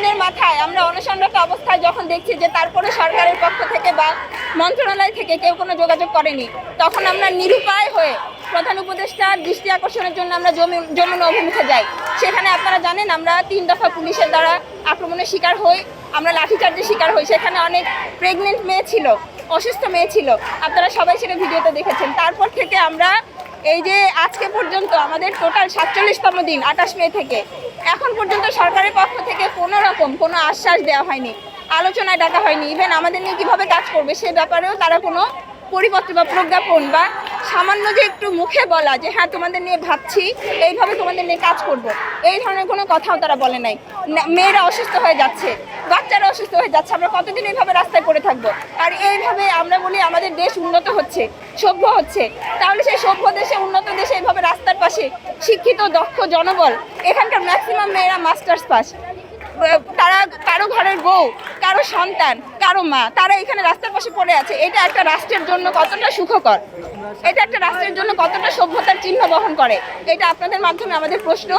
দিনের মাথায় আমরা অনশনরত অবস্থায় যখন দেখছি যে তারপরে সরকারের পক্ষ থেকে বা মন্ত্রণালয় থেকে কেউ কোনো যোগাযোগ করেনি, তখন আমরা নিরুপায় হয়ে প্রধান উপদেষ্টার দৃষ্টি আকর্ষণের জন্য আমরা জমি- যমুনা অভিমুখে যাই। সেখানে আপনারা জানেন আমরা তিন দফা পুলিশের দ্বারা আক্রমণের শিকার হই, আমরা লাঠিচার্জের শিকার হই। সেখানে অনেক প্রেগনেন্ট মেয়ে ছিল, অসুস্থ মেয়ে ছিল। আপনারা সবাই সেটা ভিডিওতে দেখেছেন। তারপর থেকে আমরা এই যে আজকে পর্যন্ত আমাদের টোটাল সাতচল্লিশতম দিন, আঠাশ মে থেকে। এখন পর্যন্ত সরকারের পক্ষ থেকে কোনো রকম কোনো আশ্বাস দেওয়া হয়নি, আলোচনায় ডাকা হয়নি ইভেন আমাদের নিয়ে কীভাবে কাজ করবে সে ব্যাপারেও তারা কোনো পরিপত্র বা প্রজ্ঞাপন বা সামান্য যে একটু মুখে বলা যে হ্যাঁ তোমাদের নিয়ে ভাবছি, এইভাবে তোমাদের নিয়ে কাজ করব, এই ধরনের কোনো কথাও তারা বলে নাই। মেয়েরা অসুস্থ হয়ে যাচ্ছে, বাচ্চারা অসুস্থ হয়ে যাচ্ছে, আমরা কতদিন এইভাবে রাস্তায় পড়ে থাকব? আর এইভাবে আমরা বলি আমাদের দেশ উন্নত হচ্ছে, সভ্য হচ্ছে, তাহলে সেই সভ্য দেশে, উন্নত দেশে এইভাবে রাস্তার পাশে শিক্ষিত, দক্ষ জনবল, এখানকার ম্যাক্সিমাম মেয়েরা মাস্টার্স পাস তারা কারও ঘরের বউ, কারও সন্তান, কারও মা, তারা এখানে রাস্তার পাশে পড়ে আছে। এটা একটা রাষ্ট্রের জন্য কতটা সুখকর? এটা একটা রাষ্ট্রের জন্য কতটা সভ্যতার চিহ্ন বহন করে? এটা আপনাদের মাধ্যমে আমাদের প্রশ্ন।